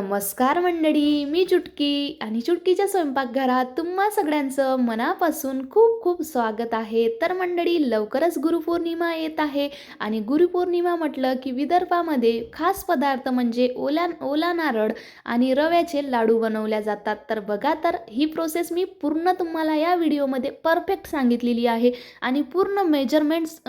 नमस्कार मंडळी मी चुटकी आणि चुटकीच्या स्वयंपाकघरात तुम्हा सगळ्यांचं मनापासून खूप खूप स्वागत आहे. तर मंडळी लवकरच गुरुपौर्णिमा येत आहे आणि गुरुपौर्णिमा म्हटलं की विदर्भामध्ये खास पदार्थ म्हणजे ओला ओला नारळ आणि रव्याचे लाडू बनवल्या जातात. तर बघा तर ही प्रोसेस मी पूर्ण तुम्हाला या व्हिडिओमध्ये परफेक्ट सांगितलेली आहे आणि पूर्ण मेजरमेंट्स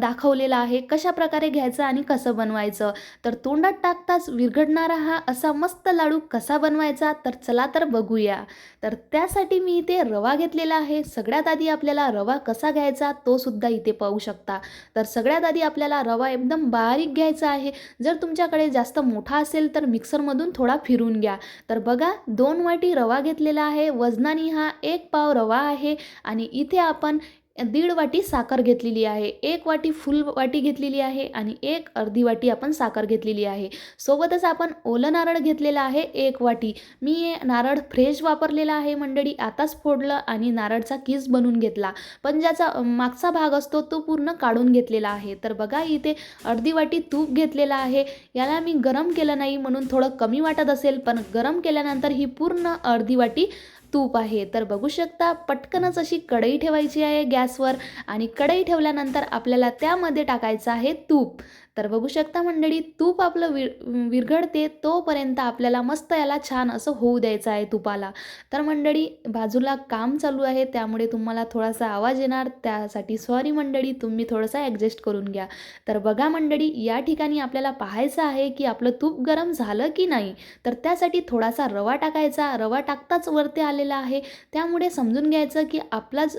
दाखवलेलं आहे कशा प्रकारे घ्यायचं आणि कसं बनवायचं. तर तोंडात टाकताच विरघडणारा हा असा मस्त लाडू कसा बनवायचा तर चला तर बघूया. तर त्यासाठी मी इथे रवा घेतलेला आहे. सगळ्यात आधी आपल्याला रवा कसा घ्यायचा तो सुद्धा इथे पाहू शकता. तर सगळ्यात आधी आपल्याला रवा एकदम बारीक घ्यायचा आहे. जर तुमच्याकडे जास्त मोठा असेल तर मिक्सरमधून थोडा फिरून घ्या. तर बघा दोन वाटी रवा घेतलेला आहे. वजनाने हा एक पाव रवा आहे आणि इथे आपण दीड वाटी साखर घेतलेली आहे एक वाटी फुल वाटी घेतलेली आहे आणि एक अर्धी वाटी आपण साखर घेतलेली आहे. सोबतच आपण ओलं नारळ घेतलेलं आहे एक वाटी. मी हे नारळ फ्रेश वापरलेला आहे मंडळी आताच फोडलं आणि नारळचा किस बनवून घेतला. पण ज्याचा मागचा भाग असतो तो पूर्ण काढून घेतलेला आहे. तर बघा इथे अर्धी वाटी तूप घेतलेला आहे. याला मी गरम केलं नाही म्हणून थोडं कमी वाटत असेल पण गरम केल्यानंतर ही पूर्ण अर्धी वाटी तूप आहे. तर बघू शकता पटकनच अशी कढई ठेवायची आहे गॅसवर आणि कढई ठेवल्यानंतर आपल्याला त्यामध्ये टाकायचं आहे तूप. तर बघू शकता मंडळी तूप आपलं विर विरघडते तोपर्यंत आपल्याला मस्त याला छान असं होऊ द्यायचं आहे तुपाला. तर मंडळी बाजूला काम चालू आहे त्यामुळे तुम्हाला थोडासा आवाज येणार त्यासाठी सॉरी मंडळी तुम्ही थोडंसं ॲडजस्ट करून घ्या. तर बघा मंडळी या ठिकाणी आपल्याला पाहायचं आहे की आपलं तूप गरम झालं की नाही? तर त्यासाठी थोडासा रवा टाकायचा. रवा टाकताच वरती आलेला आहे. त्यामुळे समजून घ्यायचं की आपलाच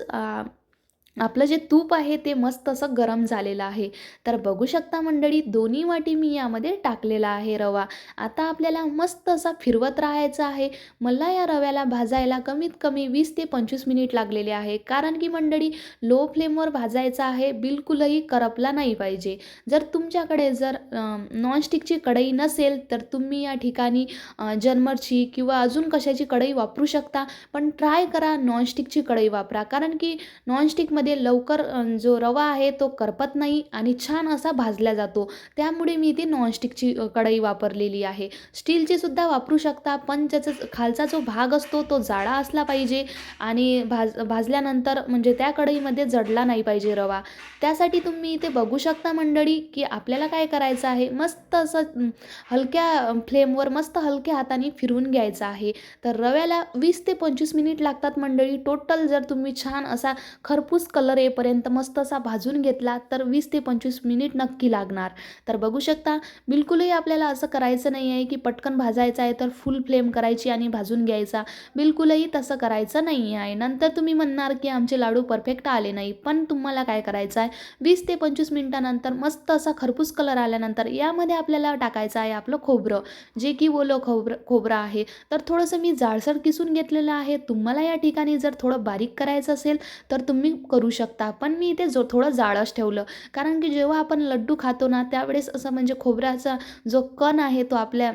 आपलं जे तूप आहे ते मस्त असं गरम झालेलं आहे. तर बघू शकता मंडळी दोन्ही वाटी मी यामध्ये टाकलेला आहे रवा. आता आपल्याला मस्त असा फिरवत राहायचा आहे. मला या रव्याला भाजायला कमीत कमी वीस ते पंचवीस मिनिट लागलेले आहे. कारण की मंडळी लो फ्लेमवर भाजायचा आहे बिलकुलही करपला नाही पाहिजे. जर तुमच्याकडे जर नॉनस्टिकची कढई नसेल तर तुम्ही या ठिकाणी जन्मरची किंवा अजून कशाची कढई वापरू शकता. पण ट्राय करा नॉनस्टिकची कढई वापरा. कारण की नॉनस्टिकमध्ये लवकर जो रवा आहे तो करपत नाही आणि छान असा भाजला जातो. त्यामुळे मी इथे नॉनस्टिकची कढई वापरलेली आहे. स्टीलची सुद्धा वापरू शकता पण त्याचा खालचा जो भाग असतो तो जाडा असला पाहिजे आणि भाज भाजल्यानंतर म्हणजे त्या कढईमध्ये जडला नाही पाहिजे रवा. त्यासाठी तुम्ही इथे बघू शकता मंडळी की आपल्याला काय करायचं आहे? मस्त असं हलक्या फ्लेमवर मस्त हलक्या हाताने फिरवून घ्यायचं आहे. तर रव्याला वीस ते पंचवीस मिनिट लागतात मंडळी. टोटल जर तुम्ही छान असा खरपूस कलर येईपर्यंत मस्त असा भाजून घेतला तर वीस ते पंचवीस मिनिट नक्की लागणार. तर बघू शकता बिलकुलही आपल्याला असं करायचं नाही आहे की पटकन भाजायचं आहे तर फुल फ्लेम करायची आणि भाजून घ्यायचा. बिलकुलही तसं करायचं नाही आहे नंतर तुम्ही म्हणणार की आमचे लाडू परफेक्ट आले नाही. पण तुम्हाला काय करायचं आहे? वीस ते पंचवीस मिनिटानंतर मस्त असा खरपूस कलर आल्यानंतर यामध्ये आपल्याला टाकायचं आहे आपलं खोबरं. जे की ओलं खोबरं खोबरं आहे. तर थोडंसं मी जाडसर किसून घेतलेलं आहे. तुम्हाला या ठिकाणी जर थोडं बारीक करायचं असेल तर तुम्ही करू शकता. पण मी इथे जो थोडं जाळंच ठेवलं. कारण की जेव्हा आपण लड्डू खातो ना त्यावेळेस असं म्हणजे खोबऱ्याचा जो कण आहे तो आपल्या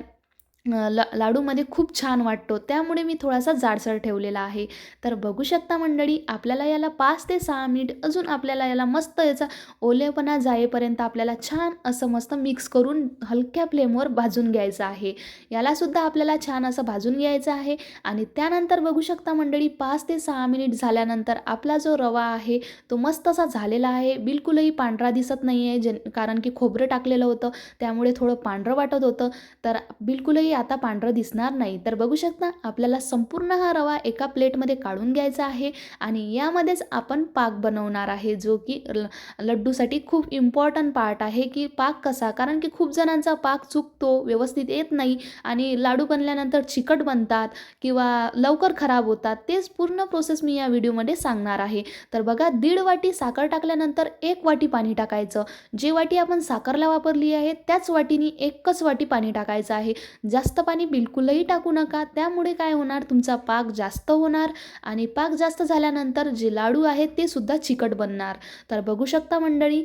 ला लाडूमध्ये खूप छान वाटतो. त्यामुळे मी थोडासा जाडसर ठेवलेला आहे. तर बघू शकता मंडळी आपल्याला याला पाच ते सहा मिनिट अजून आपल्याला याला मस्त याचा ओलेपणा जाईपर्यंत आपल्याला छान असं मस्त मिक्स करून हलक्या फ्लेमवर भाजून घ्यायचं आहे. यालासुद्धा आपल्याला छान असं भाजून घ्यायचं आहे. आणि त्यानंतर बघू शकता मंडळी पाच ते सहा मिनिट झाल्यानंतर आपला जो रवा आहे तो मस्त असा झालेला आहे. बिलकुलही पांढरा दिसत नाही आहे जे कारण की खोबरं टाकलेलं होतं. त्यामुळे थोडं पांढरं वाटत होतं. तर बिलकुलही आता पांढरं दिसणार नाही. तर बघू शकता आपल्याला संपूर्ण हा रवा एका प्लेटमध्ये काढून घ्यायचा आहे आणि यामध्येच आपण पाक बनवणार आहे जो की ल लड्डूसाठी खूप इम्पॉर्टंट पार्ट आहे की पाक कसा कारण की खूप जणांचा पाक चुकतो व्यवस्थित येत नाही आणि लाडू बनल्यानंतर चिकट बनतात किंवा लवकर खराब होतात तेच पूर्ण प्रोसेस मी या व्हिडिओमध्ये सांगणार आहे. तर बघा दीड वाटी साखर टाकल्यानंतर एक वाटी पाणी टाकायचं. जे वाटी आपण साखरला वापरली आहे त्याच वाटीने एकच वाटी पाणी टाकायचं आहे. जास्त पाणी बिलकुलही टाकू नका. त्यामुळे काय होणार? तुमचा पाक जास्त होणार आणि पाक जास्त झाल्यानंतर जे लाडू आहेत ते सुद्धा चिकट बनणार. तर बघू शकता मंडळी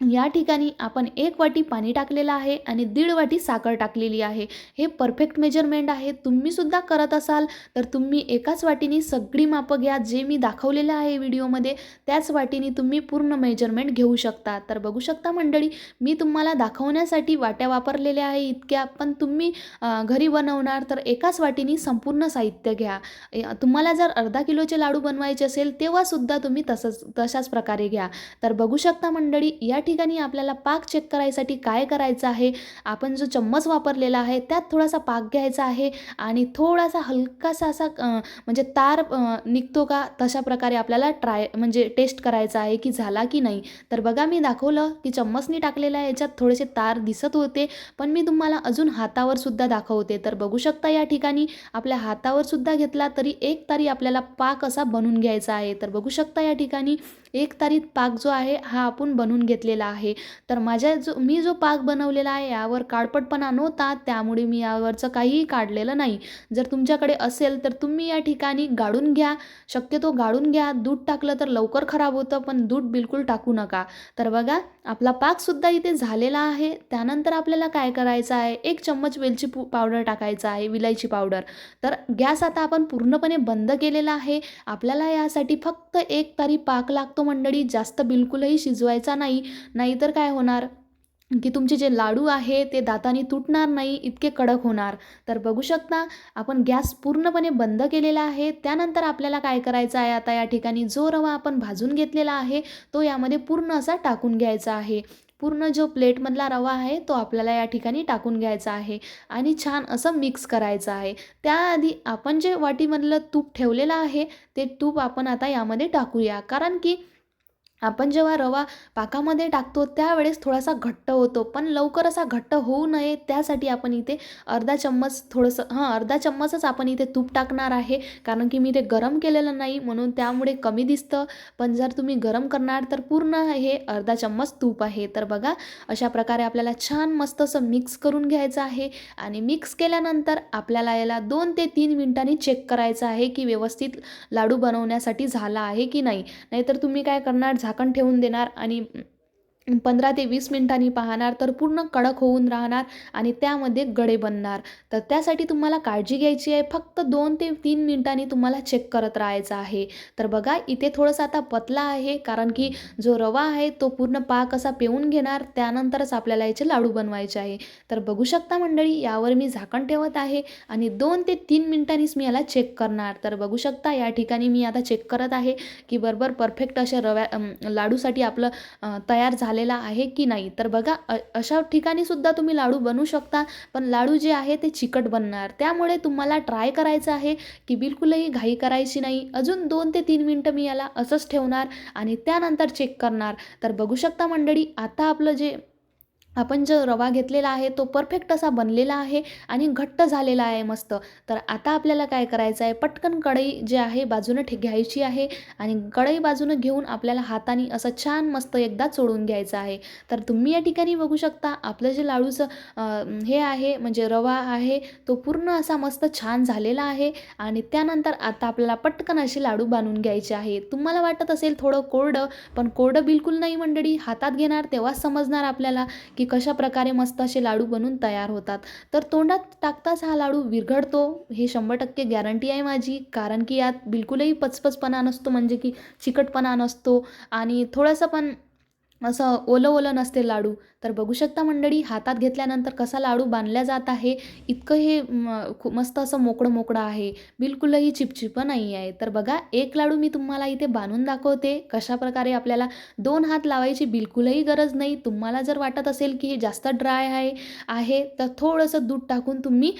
या ठिकाणी आपण एक वाटी पाणी टाकलेलं आहे आणि दीड वाटी साखर टाकलेली आहे. हे परफेक्ट मेजरमेंट आहे. तुम्हीसुद्धा करत असाल तर तुम्ही एकाच वाटीने सगळी मापं घ्या जे मी दाखवलेलं आहे व्हिडिओमध्ये. त्याच वाटीने तुम्ही पूर्ण मेजरमेंट घेऊ शकता. तर बघू शकता मंडळी मी तुम्हाला दाखवण्यासाठी वाट्या वापरलेल्या आहे इतक्या पण तुम्ही घरी बनवणार तर एकाच वाटीने संपूर्ण साहित्य घ्या. तुम्हाला जर अर्धा किलोचे लाडू बनवायचे असेल तेव्हासुद्धा तुम्ही तसंच तशाच प्रकारे घ्या. तर बघू शकता मंडळी या ठिकाणी आपल्याला पाक चेक करायसाठी काय करायचं आहे? आपण जो चम्मच वापरलेला आहे त्यात थोडासा पाक घ्यायचा आहे आणि थोडासा हलकासा असा म्हणजे तार निघतो का? तशा प्रकारे आपल्याला ट्राय म्हणजे टेस्ट करायचा आहे की झाला की नाही. तर बघा मी दाखवलं की चम्मचनी टाकलेलं आहे याच्यात थोडेसे तार दिसत होते पण मी तुम्हाला अजून हातावर सुद्धा दाखवते. तर बघू शकता या ठिकाणी आपल्या हातावर सुद्धा घेतला तरी एक तारी आपल्याला पाक असा बनून घ्यायचा आहे. तर बघू शकता या ठिकाणी एक तारीत पाक जो आहे हा आपण बनवून घेतलेला आहे. तर माझ्या जो मी जो पाक बनवलेला आहे यावर काळपटपणा नव्हता त्यामुळे मी यावरचं काहीही काढलेलं नाही. जर तुमच्याकडे असेल तर तुम्ही या ठिकाणी गाळून घ्या. शक्यतो गाळून घ्या. दूध टाकलं तर लवकर खराब होतं पण दूध बिलकुल टाकू नका. तर बघा आपला पाकसुद्धा इथे झालेला आहे. त्यानंतर आपल्याला काय करायचं आहे? एक चम्मच वेलची पावडर टाकायचा आहे विलायची पावडर. तर गॅस आता आपण पूर्णपणे बंद केलेला आहे. आपल्याला यासाठी फक्त एक तारी पाक लागतो. मंडळी जास्त बिलकुलही शिजवायचा नाही नाहीतर काय होणार? की तुमचे जे लाडू आहे ते दाताने तुटणार नाही इतके कडक होणार. तर बघू शकता आपण गॅस पूर्णपणे बंद केलेला आहे. त्यानंतर आपल्याला काय करायचं आहे? आता या ठिकाणी जो रवा आपण भाजून घेतलेला आहे तो यामध्ये पूर्ण असा टाकून घ्यायचा आहे. पूर्ण जो प्लेटमधला रवा आहे तो आपल्याला या ठिकाणी टाकून घ्यायचा आहे आणि छान असं मिक्स करायचं आहे. त्याआधी आपण जे वाटीमधलं तूप ठेवलेलं आहे ते तूप आपण आता यामध्ये टाकूया. कारण की आपण जेव्हा रवा पाकामध्ये टाकतो त्यावेळेस थोडासा घट्ट होतो. पण लवकर असा घट्ट होऊ नये त्यासाठी आपण इथे अर्धा चम्मच थोडंसं हां अर्धा चम्मचच आपण इथे तूप टाकणार आहे. कारण की मी ते गरम केलेलं नाही म्हणून त्यामुळे कमी दिसतं. पण जर तुम्ही गरम करणार तर पूर्ण हे अर्धा चम्मच तूप आहे. तर बघा अशा प्रकारे आपल्याला छान मस्त असं मिक्स करून घ्यायचं आहे. आणि मिक्स केल्यानंतर आपल्याला याला दोन ते तीन मिनिटांनी चेक करायचं आहे की व्यवस्थित लाडू बनवण्यासाठी झाला आहे की नाही. नाहीतर तुम्ही काय करणार झाकण ठेवून देणार आणि पंधरा ते वीस मिनिटांनी पाहणार तर पूर्ण कडक होऊन राहणार आणि त्यामध्ये गडे बनणार. तर त्यासाठी तुम्हाला काळजी घ्यायची आहे. फक्त दोन ते तीन मिनिटांनी तुम्हाला चेक करत राहायचं आहे. तर बघा इथे थोडंसं आता पतला आहे कारण की जो रवा आहे तो पूर्ण पाक असा पिऊन घेणार. त्यानंतरच आपल्याला याचे लाडू बनवायचे आहे. तर बघू शकता मंडळी यावर मी झाकण ठेवत आहे आणि दोन ते तीन मिनिटांनीच मी याला चेक करणार. तर बघू शकता या ठिकाणी मी आता चेक करत आहे की बरोबर परफेक्ट अशा रव्या लाडूसाठी आपलं तयार झालं झालेला आहे की नाही? तर बघा अशा ठिकाणी सुद्धा तुम्ही लाडू बनवू शकता पण लाडू जे आहे ते चिकट बनणार. त्यामुळे तुम्हाला ट्राय करायचं आहे की बिलकुलही घाई करायची नाही. अजून दोन ते तीन मिनटं मी याला असंच ठेवणार आणि त्यानंतर चेक करणार. तर बघू शकता मंडळी आता आपलं जे आपण जो रवा घेतलेला आहे तो परफेक्ट असा बनलेला आहे आणि घट्ट झालेला आहे मस्त. तर आता आपल्याला काय करायचं आहे? पटकन कढई जे आहे बाजूनं ठे घ्यायची आहे आणि कढई बाजूनं घेऊन आपल्याला हाताने असं छान मस्त एकदा चोळून घ्यायचं आहे. तर तुम्ही या ठिकाणी बघू शकता आपलं जे लाडूचं हे आहे म्हणजे रवा आहे तो पूर्ण असा मस्त छान झालेला आहे आणि त्यानंतर आता आपल्याला पटकन असे लाडू बांधून घ्यायचे आहे. तुम्हाला वाटत असेल थोडं कोरडं पण कोरडं बिलकुल नाही मंडळी. हातात घेणार तेव्हाच समजणार आपल्याला की कशा प्रकारे मस्त असे लाडू बनून तयार होतात? तर तोंडात टाकताच हा लाडू विरघळतो हे शंभर टक्के गॅरंटी आहे माझी. कारण की यात बिलकुलही पचपचपणा नसतो म्हणजे की चिकटपणा नसतो. आणि थोडंसं पण असं ओलं ओलं नसते लाडू. तर बघू शकता मंडळी हातात घेतल्यानंतर कसा लाडू बांधला जात आहे. इतकं हे खूप मस्त असं मोकळं मोकळं आहे. बिलकुलही चिपचिपं नाही आहे. तर बघा एक लाडू मी तुम्हाला इथे बांधून दाखवते. कशा प्रकारे आपल्याला दोन हात लावायची बिलकुलही गरज नाही. तुम्हाला जर वाटत असेल की हे जास्त ड्राय आहे आहे तर थोडंसं दूध टाकून तुम्ही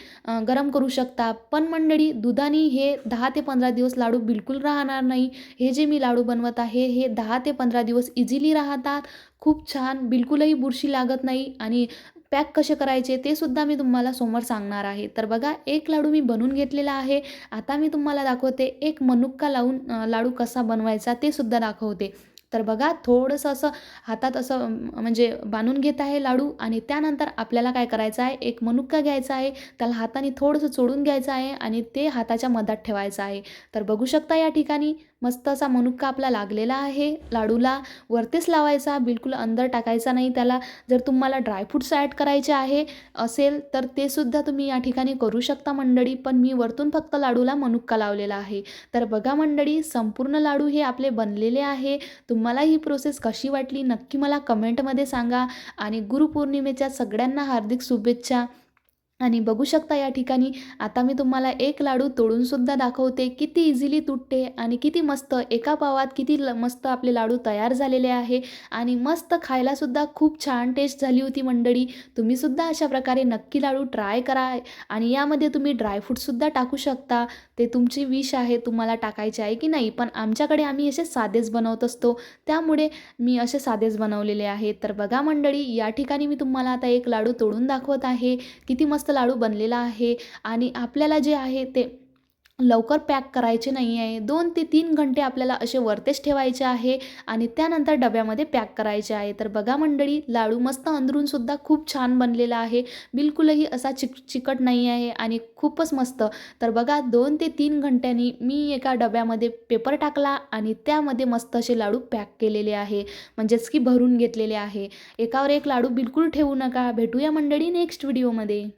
गरम करू शकता. पण मंडळी दुधाने हे दहा ते पंधरा दिवस लाडू बिलकुल राहणार नाही. हे जे मी लाडू बनवत आहे हे दहा ते पंधरा दिवस इझिली राहतात. खूप छान बिलकुलही बुरशी लागत नाही आणि पॅक कसे करायचे ते सुद्धा मी तुम्हाला समोर सांगणार आहे. तर बघा एक लाडू मी बनवून घेतलेला आहे. आता मी तुम्हाला दाखवते एक मनुक्का लावून लाडू कसा बनवायचा ते सुद्धा दाखवते. तर बघा थोडंसं असं हातात असं म्हणजे बांधून घेत आहे लाडू आणि त्यानंतर आपल्याला काय करायचं आहे एक मनुक्का घ्यायचा आहे त्याला हाताने थोडंसं चोडून घ्यायचं आहे आणि ते हाताच्या मधात ठेवायचं आहे. तर बघू शकता या ठिकाणी मस्त असा मनुका आपला लागलेला आहे. लाडूला वरतीच लावायचा बिलकुल अंदर टाकायचा नाही. त्याला जर तुम्हाला ड्रायफ्रूट्स ॲड करायचे आहे असेल तर ते सुद्धा तुम्ही या ठिकाणी करू शकता मंडळी. पण मी वरतून फक्त लाडूला मनुक्का लावलेला आहे. तर बघा मंडळी संपूर्ण लाडू हे आपले बनलेले आहे. तुम्हाला ही प्रोसेस कशी वाटली? नक्की मला कमेंटमध्ये सांगा. आणि गुरुपौर्णिमेच्या सगळ्यांना हार्दिक शुभेच्छा. आणि बघू शकता या ठिकाणी आता मी तुम्हाला एक लाडू तोडूनसुद्धा दाखवते. किती इझिली तुटते आणि किती मस्त एका पावात किती ल मस्त आपले लाडू तयार झालेले आहे. आणि मस्त खायलासुद्धा खूप छान टेस्ट झाली होती मंडळी. तुम्हीसुद्धा अशा प्रकारे नक्की लाडू ट्राय करा आणि यामध्ये तुम्ही ड्रायफ्रूटसुद्धा टाकू शकता. ते तुमची विश आहे तुम्हाला टाकायचे आहे की नाही पण आमच्याकडे आम्ही असे साधेच बनवत असतो. त्यामुळे मी असे साधेच बनवलेले आहेत तर बघा मंडळी या ठिकाणी मी तुम्हाला आता एक लाडू तोडून दाखवत आहे. किती मस्त मस्त लाडू बनलेला आहे आणि आपल्याला जे आहे ते लवकर पॅक करायचे नाही आहे. दोन ते तीन घंटे आपल्याला असे वरतेच ठेवायचे आहे आणि त्यानंतर डब्यामध्ये पॅक करायचे आहे. तर बघा मंडळी लाडू मस्त अंदरूनसुद्धा खूप छान बनलेला आहे. बिलकुलही असा चिक चिकट नाही आहे आणि खूपच मस्त. तर बघा दोन ते तीन घंट्यांनी मी एका डब्यामध्ये पेपर टाकला आणि त्यामध्ये मस्त असे लाडू पॅक केलेले आहे. म्हणजेच की भरून घेतलेले आहे. एकावर एक लाडू बिलकुल ठेवू नका. भेटूया मंडळी नेक्स्ट व्हिडिओमध्ये